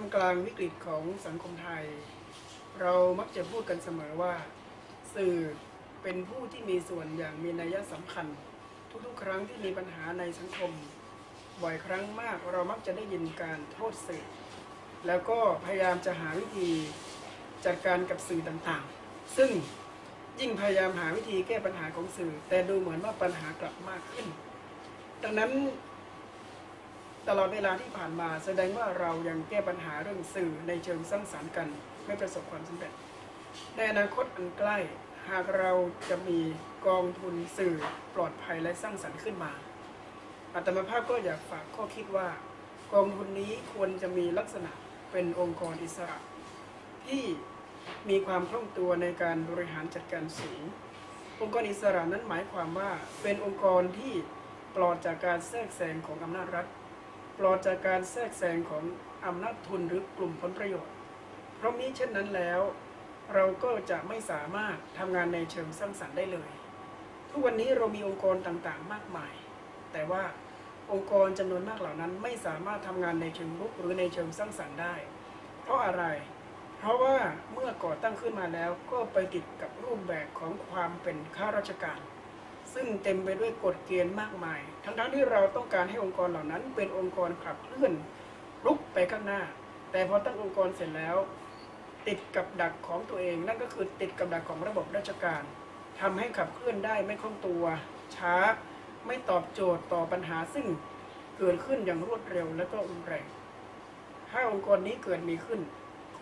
ทำกลางวิกฤตของสังคมไทย เรามักจะพูดกันเสมอว่า สื่อเป็นผู้ที่มีส่วนอย่างมีนัยสำคัญ ทุกๆ ครั้งที่มีปัญหาในสังคม บ่อยครั้งมากเรามักจะได้ยินการโทษสื่อ แล้วก็พยายามจะหาวิธีจัดการกับสื่อต่างๆ ซึ่งยิ่งพยายามหาวิธีแก้ปัญหาของสื่อ แต่ดูเหมือนว่าปัญหากลับมากขึ้น ดังนั้น ตลอดเวลาที่ผ่านมาแสดงว่าเรายังแก้ปัญหาเรื่องสื่อในเชิงสร้างสรรค์กัน ไม่ประสบความสำเร็จ ในอนาคตอันใกล้หากเราจะมีกองทุนสื่อปลอดภัยและสร้างสรรค์ขึ้นมาอาตมาภาพก็อยากฝากข้อคิดว่า กองทุนนี้ควรจะมีลักษณะเป็นองค์กรอิสระ ที่มีความคล่องตัวในการบริหารจัดการสูงองค์กรอิสระนั้นหมายความว่าเป็นองค์กรที่ปลอดจากการแทรกแซงของอำนาจรัฐ ปลอดจากการแทรกแซงของอำนาจทุนหรือกลุ่มผลประโยชน์ เพราะมิเช่นนั้นแล้ว เราก็จะไม่สามารถทำงานในเชิงสร้างสรรค์ได้เลย ทุกวันนี้เรามีองค์กรต่างๆ มากมาย แต่ว่าองค์กรจำนวนมากเหล่านั้นไม่สามารถทำงานในเชิงรุกหรือในเชิงสร้างสรรค์ได้ เพราะอะไร เพราะว่าเมื่อก่อตั้งขึ้นมาแล้วก็ไปติดกับรูปแบบของความเป็นข้าราชการ ซึ่งเต็มไปด้วยกฎเกณฑ์มากมาย ทั้งๆที่เราต้องการให้องค์กรเหล่านั้น เป็นองค์กรขับเคลื่อนรุกไปข้างหน้า แต่พอตั้งองค์กรเสร็จแล้ว ติดกับดักของตัวเอง นั่นก็คือติดกับดักของระบบราชการทำให้ขับเคลื่อนได้ไม่คล่องตัว ช้า ไม่ตอบโจทย์ต่อปัญหาซึ่งเกิดขึ้นอย่างรวดเร็วและก็รุนแรงถ้าองค์กรนี้เกิดมีขึ้น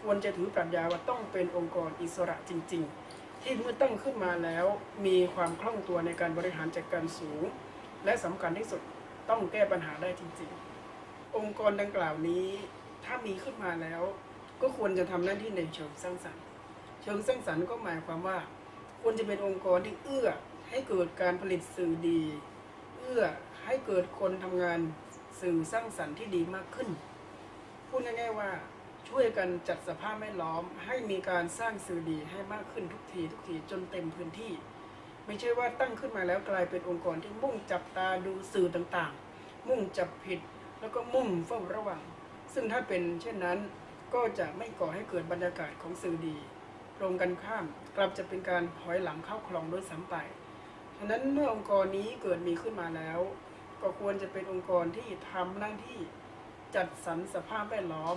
ควรจะถือปรัชญาว่าต้องเป็นองค์กรอิสระจริง ๆ ที่เมื่อตั้งขึ้นมาแล้ว มีความคล่องตัวในการบริหารจัดการสูง และสำคัญที่สุดต้องแก้ปัญหาได้จริงๆ องค์กรดังกล่าวนี้ ถ้ามีขึ้นมาแล้ว ก็ควรจะทำหน้าที่ในเชิงสร้างสรรค์ เชิงสร้างสรรค์ก็หมายความว่า ควรจะเป็นองค์กรที่เอื้อให้เกิดการผลิตสื่อดี เอื้อให้เกิดคนทำงานสื่อสร้างสรรค์ที่ดีมากขึ้น พูดง่ายๆว่า ช่วยกันจัดสภาพแวดล้อมให้มีการสร้างสื่อดีให้มากขึ้นทุกทีทุกทีจนเต็มพื้นที่ ไม่ใช่ว่าตั้งขึ้นมาแล้วกลายเป็นองค์กรที่มุ่งจับตาดูสื่อต่างๆ มุ่งจับผิดแล้วก็มุ่งเฝ้าระวัง ซึ่งถ้าเป็นเช่นนั้นก็จะไม่ก่อให้เกิดบรรยากาศของสื่อดีตรงกันข้ามกลับจะเป็นการถอยหลังเข้าคลองด้วยซ้ำไปฉะนั้นเมื่อองค์กรนี้เกิดมีขึ้นมาแล้ว ก็ควรจะเป็นองค์กรที่ทำหน้าที่จัดสรรสภาพแวดล้อม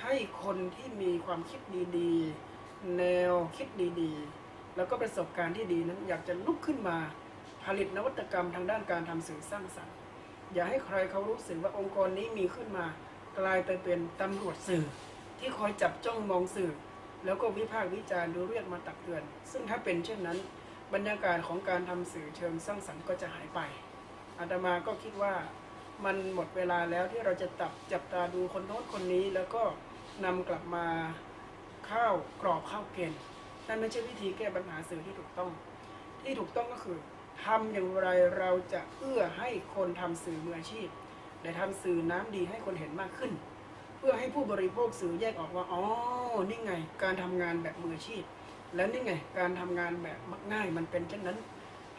ให้คนที่มีความคิดดีๆ แนวคิดดีๆ แล้วก็ประสบการณ์ที่ดีนั้น อยากจะลุกขึ้นมาผลิตนวัตกรรมทางด้านการทำสื่อสร้างสรรค์ อย่าให้ใครเขารู้สึกว่าองค์กรนี้มีขึ้นมากลายไปเป็นตำรวจสื่อ ที่คอยจับจ้องมองสื่อ แล้วก็วิพากษ์วิจารณ์ดูเรียกมาตักเตือน ซึ่งถ้าเป็นเช่นนั้น บรรยากาศของการทำสื่อเชิงสร้างสรรค์ก็จะหายไปอาตมาก็คิดว่า มันหมดเวลาแล้วที่เราจะตับจับตาดูคนโน้นคนนี้ แล้วก็นำกลับมาเข้ากรอบเข้าเกณฑ์นั่นไม่ใช่วิธีแก้ปัญหาสื่อที่ถูกต้อง ที่ถูกต้องก็คือทำอย่างไรเราจะเอื้อให้คนทำสื่อมืออาชีพได้ทำสื่อน้ำดีให้คนเห็นมากขึ้น เพื่อให้ผู้บริโภคสื่อแยกออกว่าอ๋อนี่ไง การทำงานแบบมืออาชีพ และนี่ไงการทำงานแบบมักง่ายมันเป็นเช่นนั้น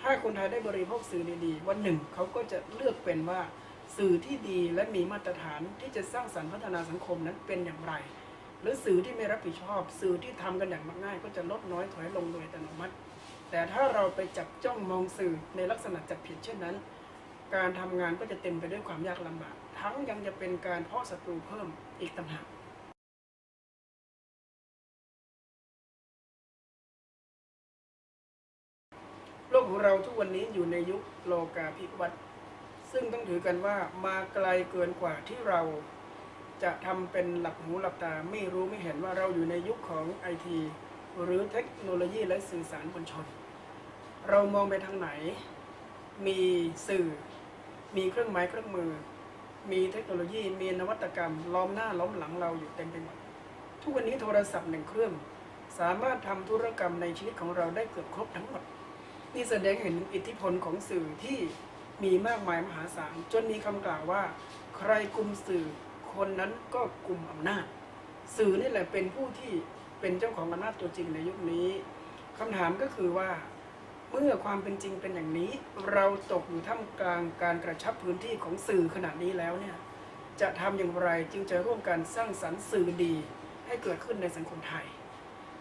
ถ้าคนไทยได้บริโภคสื่อดีๆ วันหนึ่งเขาก็จะเลือกเป็นว่า สื่อที่ดีและมีมาตรฐานที่จะสร้างสรรค์พัฒนาสังคมนั้นเป็นอย่างไร หรือสื่อที่ไม่รับผิดชอบ สื่อที่ทำกันอย่างมักง่าย ก็จะลดน้อยถอยลงโดยอัตโนมัติ แต่ถ้าเราไปจับจ้องมองสื่อในลักษณะจับผิดเช่นนั้น การทำงานก็จะเต็มไปด้วยความยากลำบาก ทั้งยังจะเป็นการเพาะศัตรูเพิ่มอีกต่างหากโลกของเราทุกวันนี้อยู่ในยุคโลกาภิวัตน์ ซึ่งต้องถือกันว่ามาไกลเกินกว่าที่เราจะทำเป็นหลับหูหลับตาไม่รู้ไม่เห็นว่าเราอยู่ในยุคของไอทีหรือเทคโนโลยีและสื่อสารมวลชน เรามองไปทางไหน มีสื่อ มีเครื่องไม้เครื่องมือ มีเทคโนโลยี มีนวัตกรรม ล้อมหน้าล้อมหลังเราอยู่เต็มไปหมด ทุกวันนี้โทรศัพท์หนึ่งเครื่อง สามารถทำธุรกรรมในชีวิตของเราได้เกือบครบทั้งหมด นี่แสดงเห็นอิทธิพลของสื่อที่ มีมากมายมหาศาลจนมีคำกล่าวว่า ใครกุมสื่อคนนั้นก็กุมอำนาจ สื่อนี่แหละเป็นผู้ที่เป็นเจ้าของอำนาจตัวจริงในยุคนี้คำถามก็คือว่า เมื่อความเป็นจริงเป็นอย่างนี้ เราตกอยู่ท่ามกลางการกระชับพื้นที่ของสื่อขนาดนี้แล้วเนี่ยจะทำอย่างไรจึงจะร่วมกันสร้างสรรค์สื่อดีให้เกิดขึ้นในสังคมไทย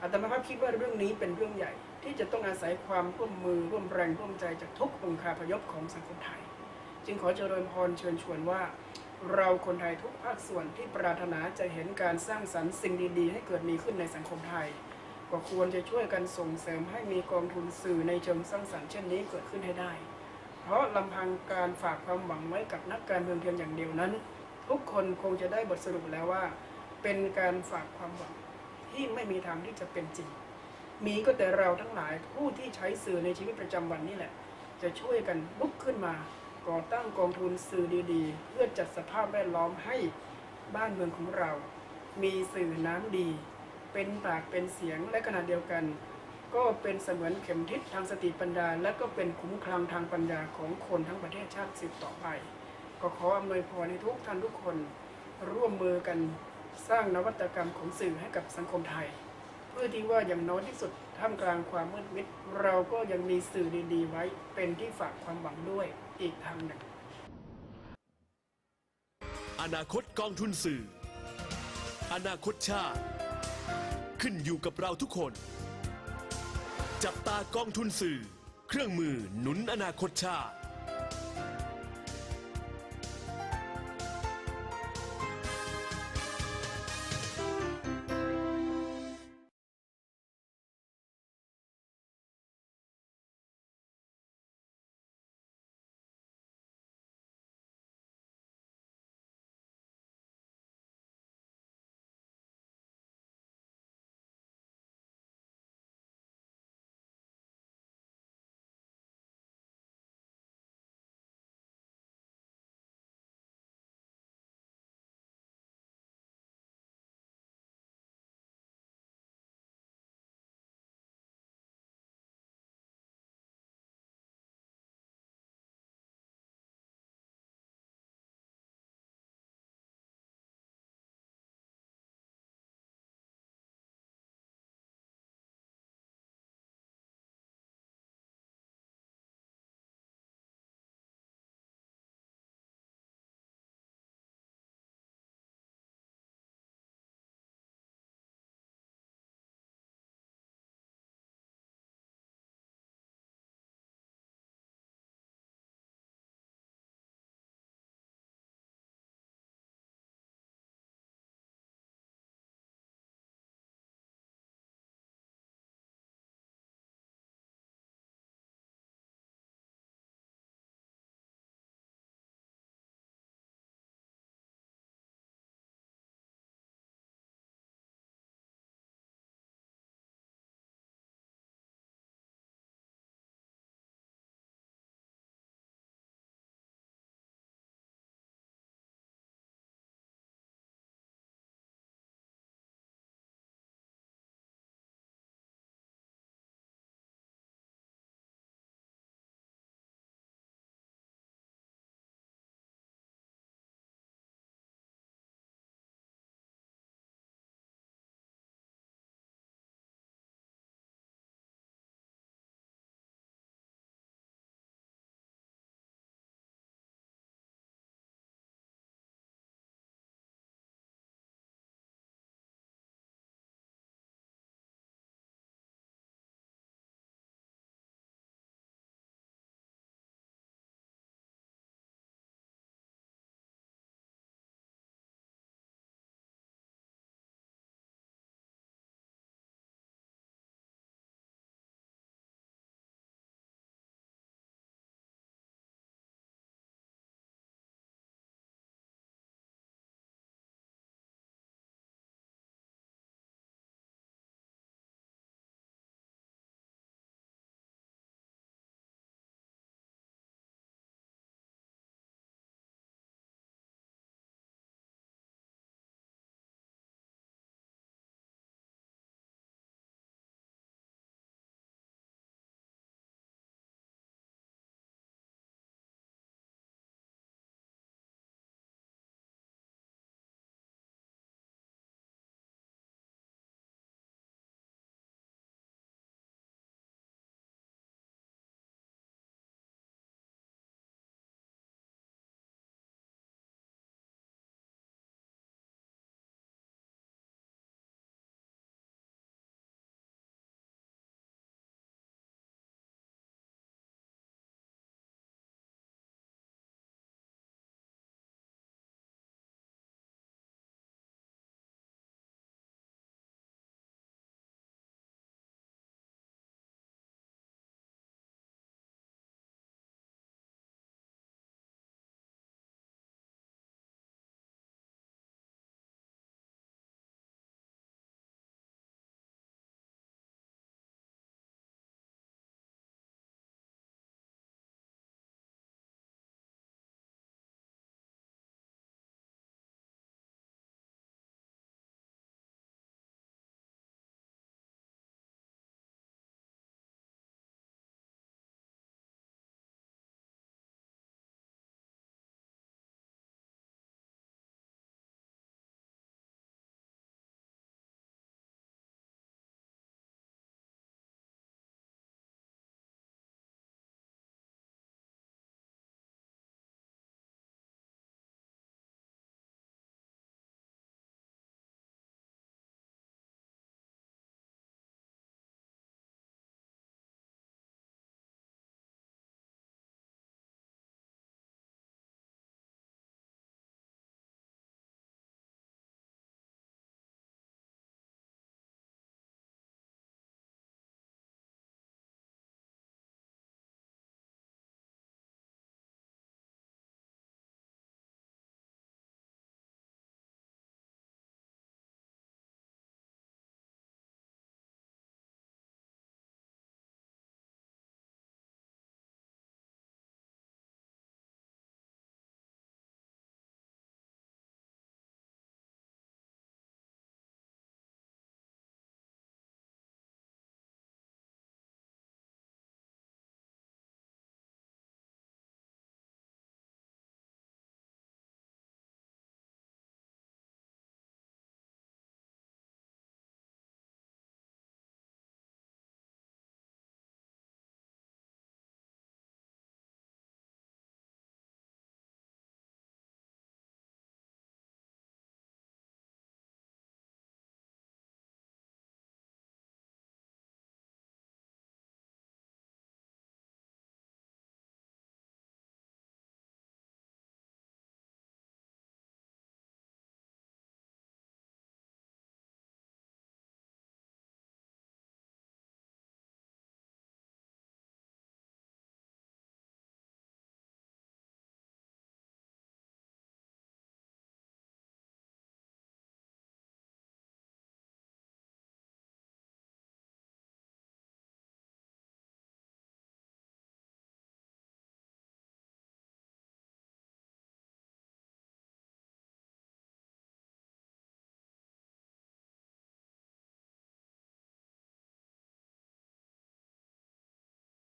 อาตมาภาพคิดว่าเรื่องนี้เป็นเรื่องใหญ่ ที่จะต้องอาศัยความร่วมมือร่วมแรงร่วมใจจากทุกองค์คาพยพของสังคมไทย จึงขอเจริญพรเชิญชวนว่า เราคนไทยทุกภาคส่วนที่ปรารถนาจะเห็นการสร้างสรรค์สิ่งดีๆ ให้เกิดมีขึ้นในสังคมไทย ก็ควรจะช่วยกันส่งเสริมให้มีกองทุนสื่อในเชิงสร้างสรรค์เช่นนี้เกิดขึ้นให้ได้ เพราะลำพังการฝากความหวังไว้กับนักการเมืองเพียงอย่างเดียวนั้น ทุกคนคงจะได้บทสรุปแล้วว่า เป็นการฝากความหวัง ที่ไม่มีทางที่จะเป็นจริง มีก็แต่เราทั้งหลายผู้ที่ใช้สื่อในชีวิตประจำวันนี่แหละ จะช่วยกันลุกขึ้นมาก่อตั้งกองทุนสื่อดีๆ เพื่อจัดสภาพแวดล้อมให้บ้านเมืองของเรา มีสื่อน้ำดี เป็นปากเป็นเสียงและขณะเดียวกัน ก็เป็นเสมือนเข็มทิศทางสติปัญญา และก็เป็นคุ้มคลังทางปัญญาของคนทั้งประเทศชาติสืบต่อไป ก็ขออำนวยพรให้ทุกท่านทุกคน ร่วมมือกัน สร้างนวัตกรรมของสื่อให้กับสังคมไทย เพื่อที่ว่าอย่างน้อยที่สุดท่ามกลางความมืดมิด เราก็ยังมีสื่อดีๆ ไว้เป็นที่ฝากความหวังด้วยอีกทางหนึ่ง อนาคตกองทุนสื่อ อนาคตชาติ ขึ้นอยู่กับเราทุกคน จับตากองทุนสื่อ เครื่องมือหนุนอนาคตชาติ